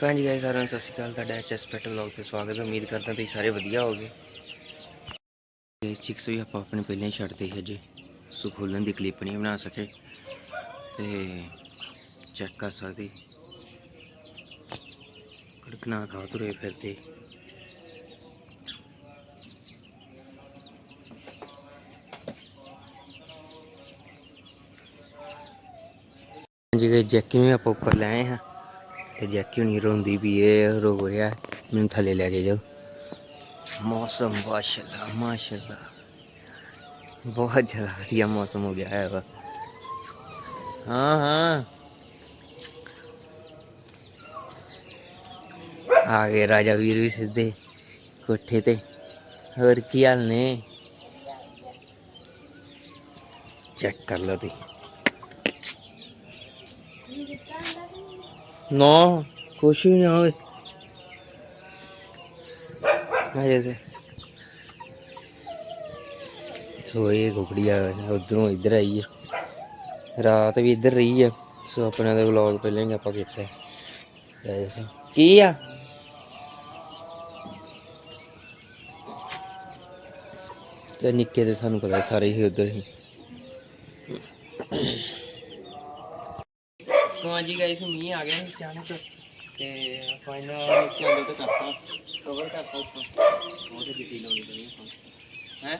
ਸੋ ਹਾਂਜੀ ਗਾਇਸ ਸਾਰਿਆਂ ਨੂੰ ਸਤਿ ਸ਼੍ਰੀ ਅਕਾਲ। ਤੁਹਾਡਾ ਐਚਐਸ ਪੈਟ ਵਲੌਗ ਤੇ ਸਵਾਗਤ ਹੈ। ਉਮੀਦ ਕਰਦਾ ਤੁਸੀਂ ਸਾਰੇ ਵਧੀਆ ਹੋਗੇ ਇਸ ਚਿਕਸ ਵੀ ਆਪਾਂ ਆਪਣੇ ਪਹਿਲਾਂ ਹੀ ਛੱਡਦੇ ਸੀ ਅਜੇ। ਸੋ ਖੋਲਣ ਦੀ ਕਲਿੱਪ ਨਹੀਂ ਬਣਾ ਸਕੇ। ਤੇ ਚੈੱਕ ਕਰ ਸਕਦੇ। ਕੜਕਨਾ ਖਾ ਤੁਰੇ ਫਿਰਦੇ। ਹਾਂਜੀ ਗਾਇਸ ਜੈਕੀ ਨੂੰ ਆਪਾਂ ਉੱਪਰ ਲੈ ਆਏ ਹਾਂ। ਤੇ ਜੈਕੀ ਹੁਣੀ ਰੋਂਦੀ ਵੀ ਇਹ ਰੋ ਰਿਹਾ ਮੈਨੂੰ ਥੱਲੇ ਲੈ ਕੇ ਜਾਓ। ਮੌਸਮ, ਮਾਸ਼ਾਅੱਲਾ ਮਾਸ਼ਾਅੱਲਾ। ਬਹੁਤ ਜ਼ਿਆਦਾ ਵਧੀਆ ਮੌਸਮ ਹੋ ਗਿਆ ਹੈ ਵਾ। ਹਾਂ ਹਾਂ। ਆ ਗਏ ਰਾਜਾ ਵੀਰ ਵੀ ਸਿੱਧੇ ਕੋਠੇ ਤੇ। ਹੋਰ ਕੀ ਹਾਲ ਨੇ? ਚੈੱਕ ਕਰ ਲਓ ਤੁਸੀਂ। ਨਾ, ਕੁਛ ਵੀ ਨਾ ਹੋਵੇ। ਅਜੇ ਤੇ ਸੋ ਇਹ ਕੁਕੜੀ ਆ ਉਧਰੋਂ ਇੱਧਰ ਆਈ ਹੈ ਰਾਤ ਵੀ ਇੱਧਰ ਰਹੀ ਹੈ ਸੋ ਆਪਣੇ ਦਾ ਵਲੌਗ ਪਹਿਲਾਂ ਹੀ ਆਪਾਂ ਕੀਤਾ ਹੈ। ਕੀ ਆ? ਤੇ ਨਿੱਕੇ ਦੇ ਸਾਨੂੰ ਪਤਾ, ਸਾਰੇ ਹੀ ਉਧਰ ਹੀ। ਹਾਂਜੀ ਗਾਇਸ ਮੀਂਹ ਆ ਗਿਆ ਸੀ ਅਚਾਨਕ ਤੇ ਫਾਈਨਲ ਦੇ ਤੇ ਕਰਤਾ ਕਵਰ ਕਰਤਾ ਉੱਪਰ ਉਹ ਤੇ ਗਿੱਟੀ ਲਾਉਣੀ ਪਣੀ ਆਪਾਂ। ਹੈ?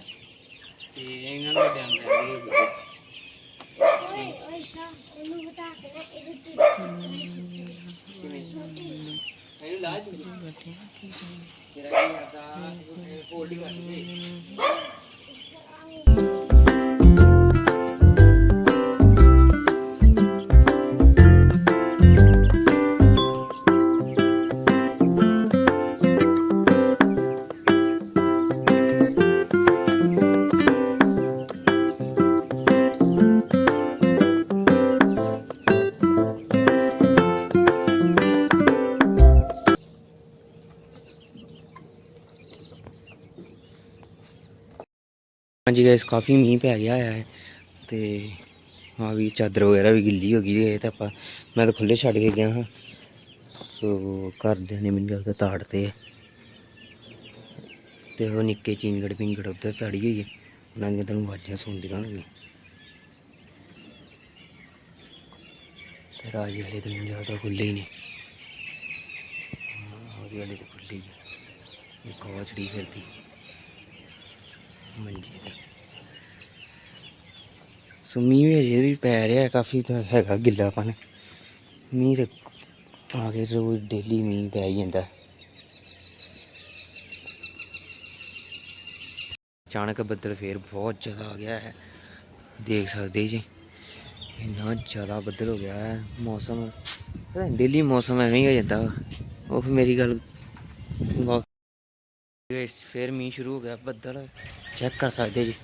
ਤੇ ਇਹਨਾਂ ਨੂੰ ਡੈਮ ਲੈ ਗਏ ਇਹਨੂੰ ਲਾਜ ਮਿਲ ਤੇਰਾ ਕੀ ਆਦਾ ਫੋਲਡ ਕਰ ਹਾਂਜੀ ਗਾਇਸ ਕਾਫੀ ਮੀਂਹ ਪੈ ਗਿਆ ਹੈ ਤੇ ਹਾਂ ਵੀ ਚਾਦਰ ਵਗੈਰਾ ਵੀ ਗਿੱਲੀ ਹੋ ਗਈ ਹੈ ਤਾਂ ਆਪਾਂ ਮੈਂ ਤਾਂ ਖੁੱਲੇ ਛੱਡ ਕੇ ਗਿਆ ਹਾਂ। ਸੋ ਘਰਦਿਆਂ ਨੇ ਮੈਨੂੰ ਜ਼ਿਆਦਾ ਤਾੜਤੇ ਹੈ ਤੇ ਉਹ ਨਿੱਕੇ ਚਿੰਗੜ ਪਿੰਗੜ ਉੱਧਰ ਤਾੜੀ ਹੋਈ ਹੈ ਉਹਨਾਂ ਦੀਆਂ ਤੁਹਾਨੂੰ ਆਵਾਜ਼ਾਂ ਸੁਣਦੀਆਂ ਹੋਣਗੀਆਂ। ਤੇ ਰਾਜ ਵਾਲੇ ਤਾਂ ਮੈਨੂੰ ਜ਼ਿਆਦਾ ਖੁੱਲੇ ਹੀ ਨੇ। ਹਾਂ, ਉਹਦੇ ਤਾਂ ਖੁੱਲੇ ਹੀ ਇੱਕ ਹੋਰ ਚੜੀ ਫਿਰਦੀ। ਮੰਜੀ ਤੇ। ਸੋ ਮੀਂਹ ਵੀ ਅਜੇ ਵੀ ਪੈ ਰਿਹਾ, ਕਾਫੀ ਤਾਂ ਹੈਗਾ ਗਿੱਲਾਪਨ। ਮੀਂਹ ਤੇ ਆ ਕੇ ਰੋਜ਼ ਡੇਲੀ ਮੀਂਹ ਪੈ ਹੀ ਜਾਂਦਾ। ਅਚਾਨਕ ਬੱਦਲ ਫੇਰ ਬਹੁਤ ਜ਼ਿਆਦਾ ਆ ਗਿਆ ਹੈ। ਦੇਖ ਸਕਦੇ ਜੀ, ਇੰਨਾ ਜ਼ਿਆਦਾ ਬੱਦਲ ਹੋ ਗਿਆ ਹੈ ਮੌਸਮ। ਡੇਲੀ ਮੌਸਮ ਐਵੇਂ ਹੀ ਹੋ ਜਾਂਦਾ। ਉਹ ਫਿਰ ਮੇਰੀ ਗੱਲ ਗਾਇਸ ਫੇਰ ਮੀਂਹ ਸ਼ੁਰੂ ਹੋ ਗਿਆ, ਬੱਦਲ ਚੈੱਕ ਕਰ ਸਕਦੇ ਜੀ।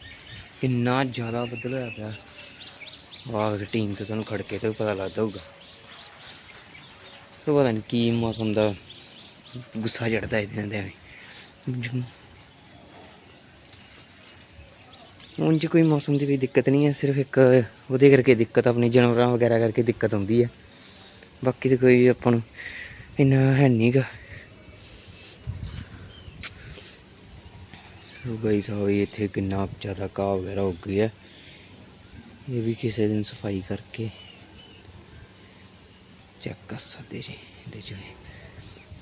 ਕਿੰਨਾ ਜ਼ਿਆਦਾ ਬੱਦਲ ਹੋਇਆ ਪਿਆ। ਵਾਹ ਦੀ ਟੀਮ ਤੇ ਤੁਹਾਨੂੰ ਖੜਕੇ ਤੇ ਵੀ ਪਤਾ ਲੱਗਦਾ ਹੋਊਗਾ ਤੇ ਪਤਾ ਨਹੀਂ ਕੀ ਮੌਸਮ ਦਾ ਗੁੱਸਾ ਚੜਦਾ ਇਹਦੇ ਨਾਲ ਐਵੇਂ। ਉਂਝ ਕੋਈ ਮੌਸਮ ਦੀ ਕੋਈ ਦਿੱਕਤ ਨਹੀਂ ਹੈ, ਸਿਰਫ ਇੱਕ ਉਹਦੇ ਕਰਕੇ ਦਿੱਕਤ, ਆਪਣੇ ਜਾਨਵਰਾਂ ਵਗੈਰਾ ਕਰਕੇ ਦਿੱਕਤ ਆਉਂਦੀ ਹੈ। ਬਾਕੀ ਤੇ ਕੋਈ ਆਪਾਂ ਨੂੰ ਇੰਨਾ ਹੈ ਨਹੀਂਗਾ ਉਹ ਗਈ ਹੋਈ ਇੱਥੇ ਕਿੰਨਾ ਜ਼ਿਆਦਾ ਘਾਹ ਵਗੈਰਾ ਹੋ ਗਈ ਹੈ ਇਹ ਵੀ ਕਿਸੇ ਦਿਨ ਸਫ਼ਾਈ ਕਰਕੇ ਚੈੱਕ ਕਰ ਸਕਦੇ ਜੀ ਇਹਦੇ ਚ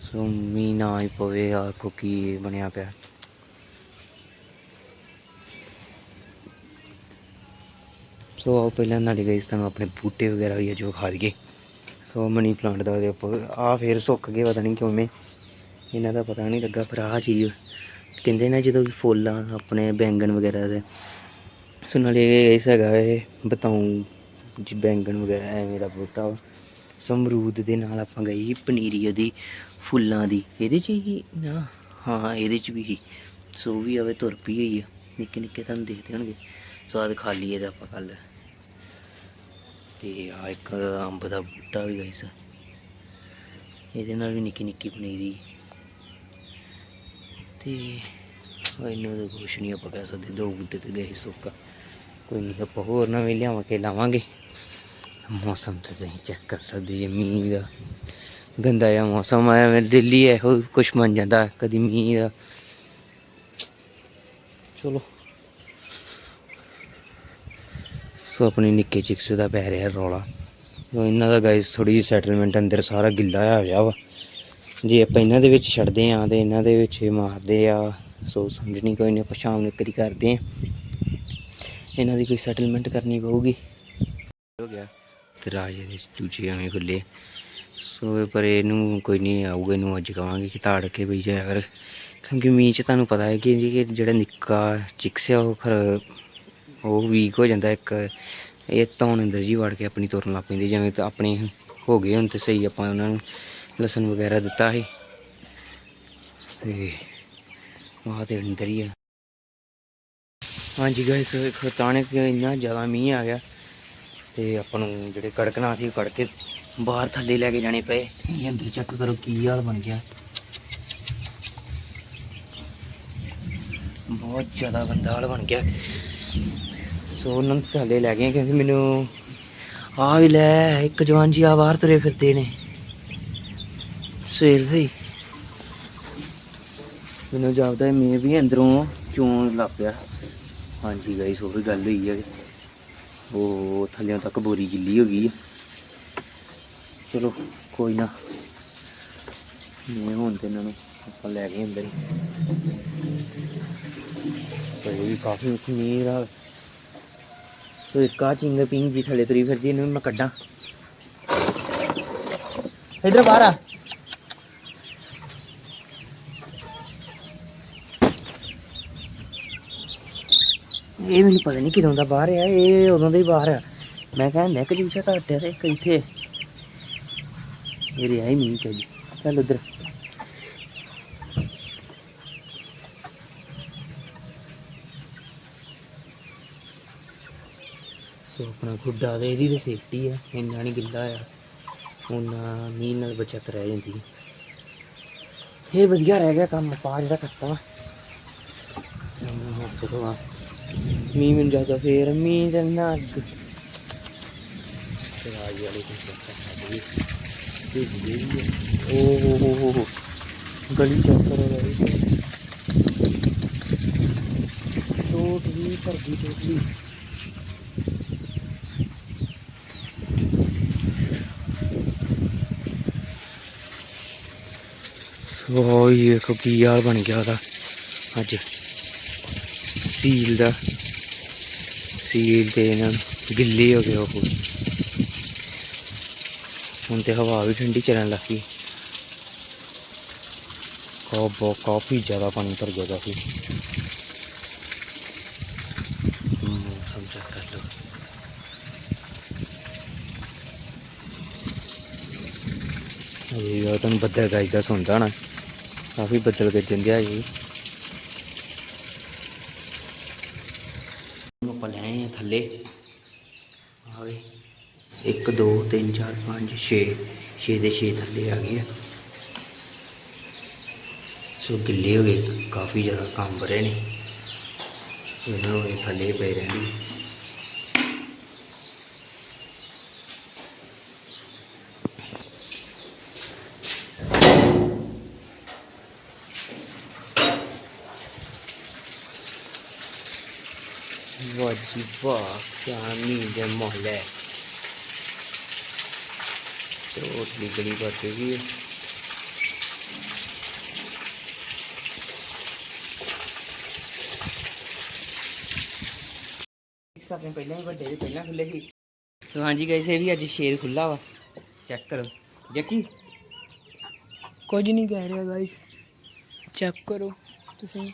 ਸੋ ਮੀ ਨਾ ਹੀ ਪਵੇ ਆ ਕੀ ਬਣਿਆ ਪਿਆ। ਸੋ ਆਓ ਪਹਿਲਾਂ ਨਾਲੇ ਗਈ ਤੁਹਾਨੂੰ ਆਪਣੇ ਬੂਟੇ ਵਗੈਰਾ ਵੀ ਆ ਜੋ ਖਾ ਦਈਏ। ਸੋ ਮਨੀ ਪਲਾਂਟ ਦਾ ਉਹਦੇ ਉੱਪਰ ਆ ਫੇਰ ਸੁੱਕ ਗਏ, ਪਤਾ ਨਹੀਂ ਕਿਵੇਂ ਇਹਨਾਂ ਦਾ ਪਤਾ ਨਹੀਂ ਲੱਗਾ, ਪਰ ਆਹ ਚੀਜ਼ ਕਹਿੰਦੇ ਨਾ ਜਦੋਂ ਵੀ ਫੁੱਲ ਆ ਆਪਣੇ ਬੈਂਗਣ ਵਗੈਰਾ ਦੇ, ਸੋ ਨਾਲੇ ਇਸ ਹੈਗਾ ਇਹ ਬਤਾਉ ਜੀ ਬੈਂਗਣ ਵਗੈਰਾ ਐਵੇਂ ਦਾ ਬੂਟਾ ਵਾ। ਸੋ ਦੇ ਨਾਲ ਆਪਾਂ ਗਈ ਸੀ ਪਨੀਰੀ ਉਹਦੀ ਫੁੱਲਾਂ ਦੀ। ਇਹਦੇ ਚ ਹੀ ਨਾ, ਹਾਂ, ਇਹਦੇ ਚ ਵੀ ਸੋ ਵੀ ਆਵੇ ਤੁਰ ਪਈ ਹੋਈ ਆ। ਨਿੱਕੇ ਨਿੱਕੇ ਤੁਹਾਨੂੰ ਦੇਖਦੇ ਹੋਣਗੇ। ਸਵਾਦ ਆਹ ਖਾਲੀ ਇਹਦਾ ਆਪਾਂ ਕੱਲ ਤੇ ਆ ਇੱਕ ਅੰਬ ਦਾ ਬੂਟਾ ਵੀ ਗਾਇਸ ਇਹਦੇ ਨਾਲ ਵੀ ਨਿੱਕੀ ਨਿੱਕੀ ਪਨੀਰੀ ਤੇ ਉਹ ਇਹਨੂੰ ਤਾਂ ਕੁਛ ਨਹੀਂ ਆਪਾਂ ਕਹਿ ਸਕਦੇ, ਦੋ ਬੂਟੇ ਤੇ ਗਏ ਸੀ ਸੁੱਕਾ। ਕੋਈ ਨਹੀਂ, ਆਪਾਂ ਹੋਰ ਨਵੇਂ ਲਿਆਵਾਂਗੇ ਲਾਵਾਂਗੇ। ਮੌਸਮ ਤੇ ਤੁਸੀਂ ਚੈੱਕ ਕਰ ਸਕਦੇ ਜੇ, ਮੀਂਹ ਦਾ ਗੰਦਾ ਜਿਹਾ ਮੌਸਮ ਆਇਆ ਐਵੇਂ ਦਿੱਲੀ ਇਹੋ ਕੁਛ ਬਣ ਜਾਂਦਾ, ਕਦੀ ਮੀਂਹ ਦਾ। ਚਲੋ। ਸੋ ਆਪਣੇ ਨਿੱਕੇ ਚਿਕਸ ਦਾ ਪੈ ਰਿਹਾ ਰੌਲਾ। ਇਹਨਾਂ ਦਾ ਗਾਇਸ ਥੋੜੀ ਜਿਹੀ ਸੈਟਲਮੈਂਟ ਅੰਦਰ ਸਾਰਾ ਗਿੱਲਾ ਹੋਇਆ ਹੋਇਆ ਵਾ। ਜੇ ਆਪਾਂ ਇਹਨਾਂ ਦੇ ਵਿੱਚ ਛੱਡਦੇ ਆ ਤੇ ਇਹਨਾਂ ਦੇ ਵਿੱਚ ਮਾਰਦੇ ਆ, ਸੋ ਸਮਝਣੀ ਨਹੀਂ ਕੋਈ ਨਹੀਂ ਆਪਾਂ ਸ਼ਾਮ ਨੂੰ ਕਰੀ ਕਰਦੇ ਆ ਇਹਨਾਂ ਦੀ ਕੋਈ ਸੈਟਲਮੈਂਟ ਕਰਨੀ ਪਊਗੀ। ਹੋ ਗਿਆ। ਤੇ ਰਾਜ ਦੇ ਚੂਚੇ ਐਵੇਂ ਖੁੱਲੇ। ਸੋ ਪਰ ਇਹਨੂੰ ਕੋਈ ਨਹੀਂ ਆਊਗਾ, ਇਹਨੂੰ ਅੱਜ ਕਵਾਂਗੇ ਕਿ ਤਾੜ ਕੇ ਬਈ ਜਾਇਆ ਕਰ ਕਿਉਂਕਿ ਮੀਂਹ ਚ ਤੁਹਾਨੂੰ ਪਤਾ ਹੈ ਕਿ ਜਿਹੜਾ ਨਿੱਕਾ ਚਿਕਸ ਆ, ਉਹ ਖਰ ਉਹ ਵੀਕ ਹੋ ਜਾਂਦਾ, ਇੱਕ ਇਹ ਧੌਣ ਅੰਦਰ ਜੀ ਵੜ ਕੇ ਆਪਣੀ ਤੁਰਨ ਲੱਗ ਪੈਂਦੀ, ਜਿਵੇਂ ਤਾਂ ਆਪਣੇ ਹੋ ਗਏ ਹੁਣ ਤੇ ਸਹੀ ਆਪਾਂ ਉਹਨਾਂ ਨੂੰ। ਲਸਣ ਵਗੈਰਾ ਦਿੱਤਾ ਸੀ। ਤੇ ਆਹ ਤੇ ਅੰਦਰ ਹੀ ਆ। ਹਾਂਜੀ ਗਾਇਸ ਅਚਾਨਕ ਇੰਨਾ ਜ਼ਿਆਦਾ ਮੀਂਹ ਆ ਗਿਆ ਤੇ ਆਪਾਂ ਨੂੰ ਜਿਹੜੇ ਕੜਕਣਾ ਸੀ ਉਹ ਕੜਕੇ ਬਾਹਰ ਥੱਲੇ ਲੈ ਕੇ ਜਾਣੇ ਪਏ। ਇਹ ਅੰਦਰ ਚੈੱਕ ਕਰੋ ਕੀ ਹਾਲ ਬਣ ਗਿਆ। ਬਹੁਤ ਜ਼ਿਆਦਾ ਬੰਦਾ ਹਾਲ ਬਣ ਗਿਆ। ਸੋ ਉਹਨਾਂ ਨੂੰ ਥੱਲੇ ਲੈ ਗਏ ਕਿਉਂਕਿ ਮੈਨੂੰ ਆ ਵੀ ਲੈ, ਇੱਕ ਜਵਾਨ ਜੀ ਆ ਬਾਹਰ ਤੁਰੇ ਫਿਰਦੇ ਨੇ। ਸਵੇਰ ਦੇ ਹੀ। ਮੈਨੂੰ ਜਾਪਦਾ ਹੈ, ਮੇ ਵੀ ਅੰਦਰੋਂ ਚੋਣ ਲੱਗ ਪਿਆ। ਹਾਂਜੀ ਗਾਈਸ ਉਹ ਵੀ ਗੱਲ ਹੋਈ ਹੈ ਉਹ ਥੱਲਿਆਂ ਤੱਕ ਬੋਰੀ ਗਿੱਲੀ ਹੋ ਗਈ ਚਲੋ, ਕੋਈ ਨਾ। ਮੈਂ ਹੁਣ ਤੇ ਇਹਨਾਂ ਨੂੰ ਆਪਾਂ ਲੈ ਗਏ ਅੰਦਰ ਹੀ। ਤੇ ਵੀ ਕਾਫੀ ਉੱਚੀ ਮੀਂਹ ਦਾ ਸੋ ਇੱਕ ਆ ਚਿੰਗ ਪਿੰਗ ਜੀ ਥੱਲੇ ਤਰੀ ਫਿਰਦੀ ਇਹਨੂੰ ਮੈਂ ਕੱਢਾਂ। ਇਧਰ ਬਾਹਰ ਆ। ਇਹ ਮੈਨੂੰ ਪਤਾ ਨਹੀਂ ਕਿਦੋਂ ਦਾ ਬਾਹਰ ਆ, ਇਹ ਉਦੋਂ ਦਾ ਹੀ ਬਾਹਰ ਆ। ਮੈਂ ਕਹਿੰਦਾ ਨੈਕ ਜੂਸਾ ਘੱਟ ਆ ਤੇ ਇੱਕ ਇੱਥੇ। ਇਹ ਰਿਹਾ ਹੀ ਮੀਂਹ ਚ ਚੱਲ ਉਧਰ। ਸੋ ਆਪਣਾ ਖੁੱਡਾ ਤੇ ਇਹਦੀ ਤੇ ਸੇਫਟੀ ਆ, ਇੰਨਾ ਨਹੀਂ ਗਿੱਲਾ ਆ। ਉਹਨਾਂ ਮੀਂਹ ਨਾਲ ਬਚਤ ਰਹਿ ਜਾਂਦੀ ਇਹ ਵਧੀਆ ਰਹਿ ਗਿਆ ਕੰਮ, ਪਾ ਜਿਹੜਾ ਕਰਤਾ। ਵਾ ਚਲੋ ਆ। ਮੀਂਹ ਮੈਨੂੰ ਜ਼ਿਆਦਾ ਫੇਰ, ਮੀਂਹ ਦੇ ਨਾ ਅੱਗ ਵਾਲੀ ਕੁਝ ਓ ਹੋ ਹੋ ਹੋ ਹੋ ਗਲੀ ਚੈੱਕ ਕਰੋ ਗਾਇਸ ਟੋਟ ਵੀ ਕਰ ਗਈ ਟੋਟਲੀ ਸੋ ਇਹ ਕੀ ਹਾਲ ਬਣ ਗਿਆ ਉਹਦਾ। ਅੱਜ ਸੀਲ ਦਾ। ਸੀਲ ਤੇ ਇਹਨਾਂ ਨੂੰ ਗਿੱਲੇ ਹੋ ਗਏ ਉਹ ਹੁਣ ਤੇ ਹਵਾ ਵੀ ਠੰਡੀ ਚੱਲਣ ਲੱਗੀ। ਕਾਫੀ ਕਾਫੀ ਜ਼ਿਆਦਾ ਪਾਣੀ ਭਰ ਗਿਆ ਕਾਫੀ। ਮੌਸਮ ਚੈੱਕ ਕਰ ਲਓ। ਇਹ ਤੁਹਾਨੂੰ ਬੱਦਲ ਗਾਈ ਸੁਣਦਾ ਨਾ। ਕਾਫੀ ਬੱਦਲ ਗੱਜਣ ਆ ਜੀ ਆਪਾਂ ਲੈ ਆਏ ਹਾਂ ਥੱਲੇ। ਆਵੇ। 1 2 3 4 5 6 6 ਦੇ 6 ਥੱਲੇ ਆ ਗਏ ਆ। ਸੋ ਗਿੱਲੇ ਹੋ ਗਏ। ਕਾਫੀ ਜ਼ਿਆਦਾ ਕੰਬ ਰਹੇ ਨੇ। ਇਹਨਾਂ ਨੂੰ ਇਹ ਥੱਲੇ ਪਏ ਰਹਿਣਗੇ ਵਾਹ ਜੀ ਵਾਹ ਕਿਆ ਮੀਂਹ ਦੇ ਮੋਹਲੇ ਟੋਟਲੀ ਗਲੀ ਭਰ ਗਈ ਹੈ ਇੱਕ ਆਪਣੇ ਪਹਿਲਾਂ ਹੀ ਵੱਡੇ ਦੇ ਪਹਿਲਾਂ ਖੁੱਲੇ ਸੀ ਸੋ ਹਾਂਜੀ ਗਾਇਸ ਇਹ ਵੀ ਅੱਜ ਸ਼ੇਰ ਖੁੱਲਾ ਵਾ ਚੈੱਕ ਕਰੋ ਜੱਕੀ ਕੁਝ ਨਹੀਂ ਕਹਿ ਰਿਹਾ ਗਾਇਸ ਚੈੱਕ ਕਰੋ ਤੁਸੀਂ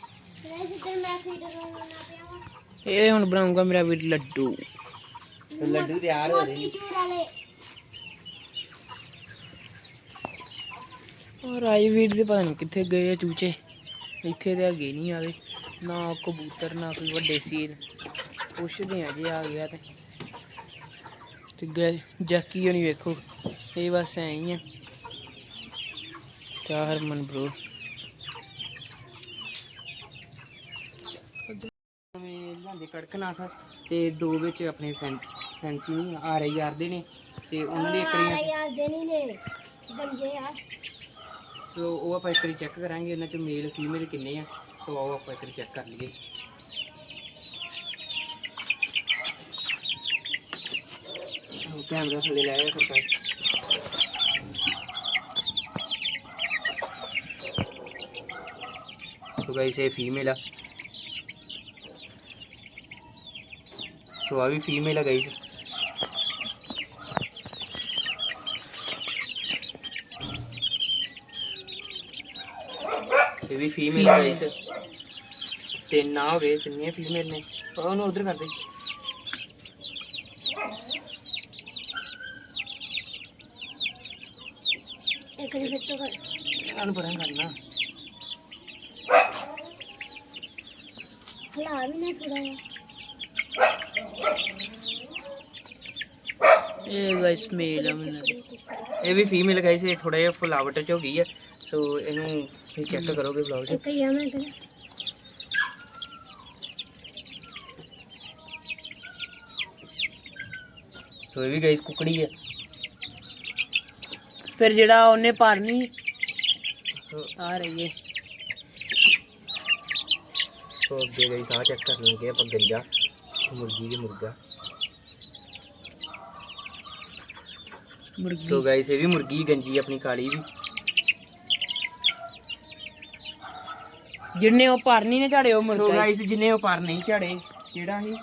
ਇਹ ਹੁਣ ਬਣਾਉਂਗਾ ਮੇਰਾ ਵੀਰ ਲੱਡੂ। ਤੇ ਲੱਡੂ ਤਿਆਰ ਹੋ ਰਹੇ ਨੇ। ਔਰ ਆਈ ਵੀਰ ਦੇ ਪਤਾ ਨਹੀਂ ਕਿੱਥੇ ਗਏ ਆ ਚੂਚੇ। ਇੱਥੇ ਤੇ ਹੈਗੇ ਨਹੀਂ ਆਵੇ ਨਾ ਕਬੂਤਰ ਨਾ ਕੋਈ ਵੱਡੇ ਸੀਰ। ਪੁੱਛਦੇ ਆ ਜੇ ਆ ਗਿਆ ਤੇ। ਤੇ ਗਏ ਜੱਕੀ ਹੋਣੀ ਵੇਖੋ। ਇਹ ਬਸ ਐਂ ਹੀ ਆ। ਕਿਆ ਹਰਮਨ ਬ్రో ਨਵੇਂ ਲਿਆਂਦੇ ਕੜਕਨਾਥ ਤੇ ਦੋ ਵਿੱਚ ਆਪਣੇ ਫੈਂਸੀ ਨਹੀਂ ਆ ਰਹੇ ਯਾਰ ਦੇ ਨੇ ਤੇ ਉਹਨਾਂ ਦੀ ਗੰਜੇ ਆ। ਸੋ ਉਹ ਆਪਾਂ ਇੱਕ ਵਾਰੀ ਚੈੱਕ ਕਰਾਂਗੇ ਉਹਨਾਂ ਚ ਮੇਲ ਫੀਮੇਲ ਕਿੰਨੇ ਆ। ਸੋ ਆਓ ਆਪਾਂ ਇੱਕ ਵਾਰੀ ਚੈੱਕ ਕਰ ਲਈਏ। ਉਹ ਕੈਮਰਾ ਥੱਲੇ ਲੈ ਆਇਆ ਸਰਕਾਰ ਸੋ ਗਾਇਸ ਇਹ ਫੀਮੇਲ ਆ। ਆ ਫੀਮੇਲ ਆ ਗਾਇਸ ਇਹ ਵੀ ਫੀਮੇਲ ਆ ਗਾਇਸ ਤਿੰਨ ਨਾ ਹੋਵੇ ਤਿੰਨੇ ਫੀਮੇਲ ਨੇ ਉਹਨੂੰ ਉਧਰ ਕਰ ਦੇ। ਇੱਕ ਕਰ। ਪਰਾਂ ਕਰਨਾ। ਹਲਾ ਵੀ ਨਾ ਥੋੜਾ ਇਹ ਗਾਇਸ ਮੇਲ ਆ ਮੈਨੂੰ। ਇਹ ਵੀ ਫੀਮੇਲ ਗਾਇਸ ਇਹ ਥੋੜਾ ਜਿਹਾ ਫੁਲਾਵਟ ਚ ਹੋ ਗਈ ਹੈ ਸੋ ਇਹਨੂੰ ਤੁਸੀਂ ਚੈੱਕ ਕਰੋਗੇ ਵਲੌਗ 'ਚ ਇੱਕ ਹੀ ਆ ਮੈਂ ਕਰ ਸੋ ਇਹ ਵੀ ਗਾਇਸ ਕੁਕੜੀ ਹੈ ਫਿਰ ਜਿਹੜਾ ਉਹਨੇ ਭਰਨੀ ਸੋ ਆ ਰਹੀ ਹੈ ਸੋ ਅੱਗੇ ਗਾਇਸ ਆ ਚੈੱਕ ਕਰ ਲਵਾਂਗੇ ਆਪਾਂ ਗੰਜਾ ਮੁਰਗੀ ਤੇ ਮੁਰਗਾ। ਮੁਰਗੀ। ਸੋ ਗਾਇਸ ਇਹ ਵੀ ਮੁਰਗੀ ਗੰਜੀ ਆਪਣੀ ਕਾਲੀ ਵੀ ਜਿੰਨੇ ਉਹ ਭਰਨੀ ਨੇ ਝਾੜੇ ਉਹ ਸੋ ਮੁਰਗਾ ਹੀ। ਗਾਇਸ ਜਿੰਨੇ ਉਹ ਪਰ ਨਹੀਂ ਝਾੜੇ ਕਿਹੜਾ ਸੀ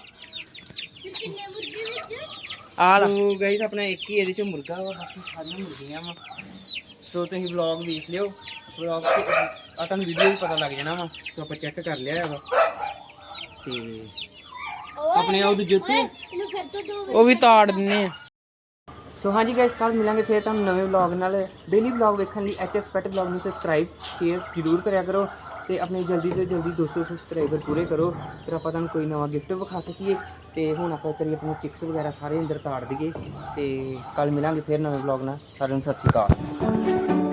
ਕਿੰਨੇ ਮੁਰਗੇ ਵਿੱਚ ਆ ਲਾ। ਸੋ ਗਾਇਸ ਆਪਣਾ ਇੱਕ ਹੀ ਇਹਦੇ ਚ ਮੁਰਗਾ ਵਾ ਬਾਕੀ ਸਾਰੀਆਂ ਮੁਰਗੀਆਂ ਵਾ। ਸੋ ਤੁਸੀਂ ਵਲੌਗ ਵੇਖ ਲਿਓ। ਵਲੌਗ ਤੇ ਆ ਤੁਹਾਨੂੰ ਵੀਡੀਓ ਵੀ ਪਤਾ ਲੱਗ ਜਾਣਾ ਵਾ। ਸੋ ਆਪਾਂ ਚੈੱਕ ਕਰ ਲਿਆ ਵਾ ਤੇ ਆਪਣੇ ਆਉ ਦੂਜੇ ਉੱਤੇ ਇਹਨੂੰ ਫਿਰ ਤੋਂ ਦੋ ਉਹ ਵੀ ਤਾੜ ਦਿੰਨੇ ਆ। ਸੋ ਹਾਂਜੀ ਗਾਇਸ ਕੱਲ ਮਿਲਾਂਗੇ ਫਿਰ ਤੁਹਾਨੂੰ ਨਵੇਂ ਵਲੌਗ ਨਾਲ। ਡੇਲੀ ਵਲੌਗ ਵੇਖਣ ਲਈ ਐਚਐਸ ਪੈਟ ਵਲੌਗ ਨੂੰ ਸਬਸਕ੍ਰਾਈਬ ਸ਼ੇਅਰ ਜ਼ਰੂਰ ਕਰਿਆ ਕਰੋ ਤੇ ਆਪਣੇ ਜਲਦੀ ਤੋਂ ਜਲਦੀ 200 ਸਬਸਕ੍ਰਾਈਬਰ ਪੂਰੇ ਕਰੋ। ਫਿਰ ਆਪਾਂ ਤੁਹਾਨੂੰ ਕੋਈ ਨਵਾਂ ਗਿਫਟ ਵਿਖਾ ਸਕੀਏ ਤੇ ਹੁਣ ਆਪਾਂ ਕਰੀਏ ਆਪਣੇ ਚਿਕਸ ਵਗੈਰਾ ਸਾਰੇ ਅੰਦਰ ਤਾੜ ਦਈਏ ਤੇ ਕੱਲ ਮਿਲਾਂਗੇ ਫਿਰ ਨਵੇਂ ਵਲੌਗ ਨਾਲ। ਸਾਰਿਆਂ ਨੂੰ ਸਤਿ ਸ਼੍ਰੀ ਅਕਾਲ।